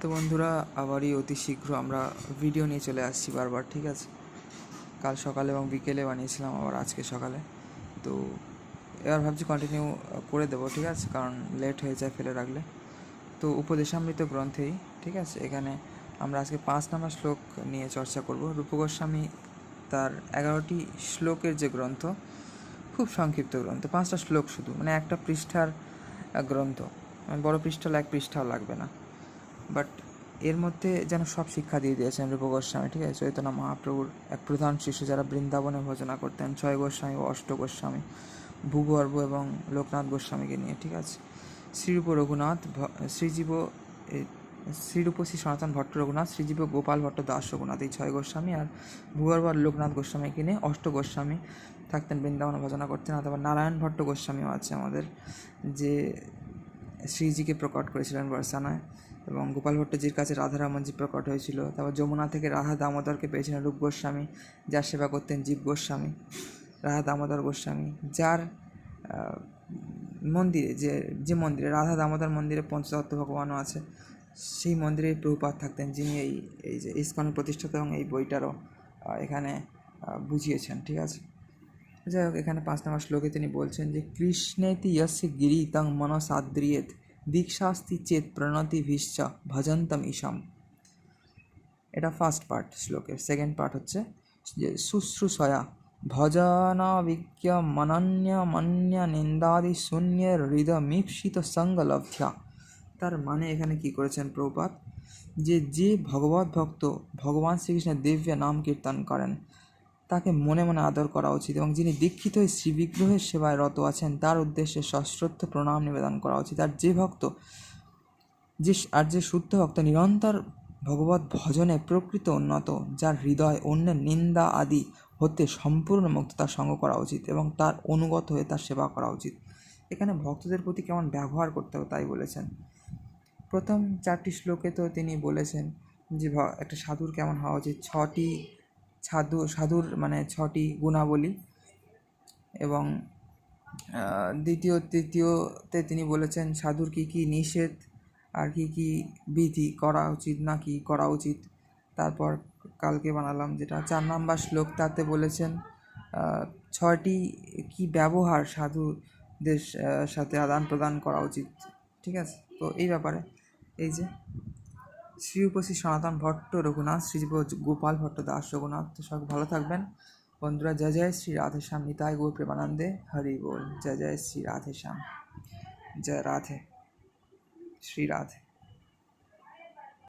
তো বন্ধুরা, আবারই অতি শীঘ্র আমরা ভিডিও নিয়ে চলে আসছি বারবার, ঠিক আছে? কাল সকালে এবং বিকেলে বানিয়েছিলাম, আবার আজকে সকালে। তো এবার ভাবছি কন্টিনিউ করে দেবো, ঠিক আছে? কারণ লেট হয়ে যায় ফেলে রাখলে। তো উপদেশামৃত গ্রন্থেই, ঠিক আছে? এখানে আমরা আজকে পাঁচ নাম্বার শ্লোক নিয়ে চর্চা করব। রূপ গোস্বামী তার এগারোটি শ্লোকের যে গ্রন্থ, খুব সংক্ষিপ্ত গ্রন্থ, পাঁচটা শ্লোক শুধু মানে একটা পৃষ্ঠার গ্রন্থ। মানে বড় পৃষ্ঠা এক পৃষ্ঠাও লাগবে না। বাট এর মধ্যে যেন সব শিক্ষা দিয়ে দিয়েছেন রূপ গোস্বামী, ঠিক আছে? চৈতন্য মহাপ্রভুর এক প্রধান শিষ্য যারা বৃন্দাবনে ভোজনা করতেন, ছয় গোস্বামী ও অষ্ট গোস্বামী, ভূগর্ভ এবং লোকনাথ গোস্বামীকে নিয়ে, ঠিক আছে? শ্রীরূপ রঘুনাথ শ্রীজীব শ্রীরূপ শ্রী সনাতন ভট্ট রঘুনাথ, শ্রীজীব গোপাল ভট্ট দাস রঘুনাথ, এই ছয় গোস্বামী আর ভূগর্ভ আর লোকনাথ গোস্বামীকে নিয়ে অষ্ট গোস্বামী থাকতেন, বৃন্দাবনে ভোজনা করতেন। অথবা নারায়ণ ভট্ট গোস্বামীও আছে আমাদের, যে শ্রীজিকে প্রকট করেছিলেন বর্ষানায়। এবং গোপাল ভট্টজির কাছে রাধারামনজি প্রকট হয়েছিল। তারপর যমুনা থেকে রাধা দামোদরকে পেয়েছিলেন রূপ গোস্বামী, যার সেবা করতেন জীব গোস্বামী, রাধা দামোদর গোস্বামী, যার মন্দিরে যে যে মন্দিরে, রাধা দামোদর মন্দিরে পঞ্চতত্ত্ব ভগবানও আছে, সেই মন্দিরে প্রভুপাত থাকতেন, যিনি এই এই যে ইস্কনের প্রতিষ্ঠাতা এবং এই বইটারও এখানে বুঝিয়েছেন, ঠিক আছে? যাই হোক, এখানে পাঁচ নম্বর শ্লোকে তিনি বলছেন যে, কৃষ্ণেতি ইয়স্য গিরি তং মনসাদ্রিয়েত। দীক্ষাস্তি চেত প্রণতি ভিশ্চ ভজন্তম ইসম এটা ফার্স্ট পার্ট শ্লোকের। সেকেন্ড পার্ট হচ্ছে যে শুশ্রূষয়া। নিন্দাদি শূন্য হৃদমীপ্সিত সঙ্গলভ্যা। তার মানে এখানে কি করেছেন প্রপাত যে যে ভগবত ভক্ত ভগবান শ্রীকৃষ্ণের দিব্য নাম কীর্তন করেন তাকে মনে মনে আদর করা উচিত এবং যিনি দীক্ষিত হয়ে শ্রীবিগ্রহের সেবায় রত আছেন, তার উদ্দেশ্যে সশ্রদ্ধ প্রণাম নিবেদন করা উচিত। আর যে ভক্ত, যে আর যে শুদ্ধ ভক্ত নিরন্তর ভগবত ভজনে প্রকৃত উন্নত, যার হৃদয়, অন্যের নিন্দা আদি হতে সম্পূর্ণ মুক্ত, তার সঙ্গ করা উচিত এবং তার অনুগত হয়ে তার সেবা করা উচিত। এখানে ভক্তদের প্রতি কেমন ব্যবহার করতে হবে তাই বলেছেন। প্রথম চারটি শ্লোকে তো তিনি বলেছেন যে একটা সাধুর কেমন হওয়া উচিত? ছটি সাধু, সাধুর মানে ছটি গুণাবলী এবং দ্বিতীয়, তৃতীয়তে তিনি বলেছেন, সাধুর কী কী নিষেধ, আর কী কী বিধি করা উচিত, না কি করা উচিত। তারপর কালকে বানালাম যেটা, চার নাম্বার শ্লোক তাতে বলেছেন ছয়টি কি ব্যবহার সাধুদের সাথে আদান প্রদান করা উচিত। ঠিক আছে? তো এই ব্যাপারে, এই যে শ্রী উপশ্রী সনাতন ভট্ট, রঘুনাথ শ্রীজীব গোপাল ভট্ট, দাস রঘুনাথ তো সব ভালো থাকবেন। বন্ধুরা, জয় জয় শ্রী রাধে শ্যাম নিতাই গৌর প্রেমানন্দে হরি বল। জয় জয় শ্রী রাধে শ্যাম জয় রাধে, শ্রী রাধে।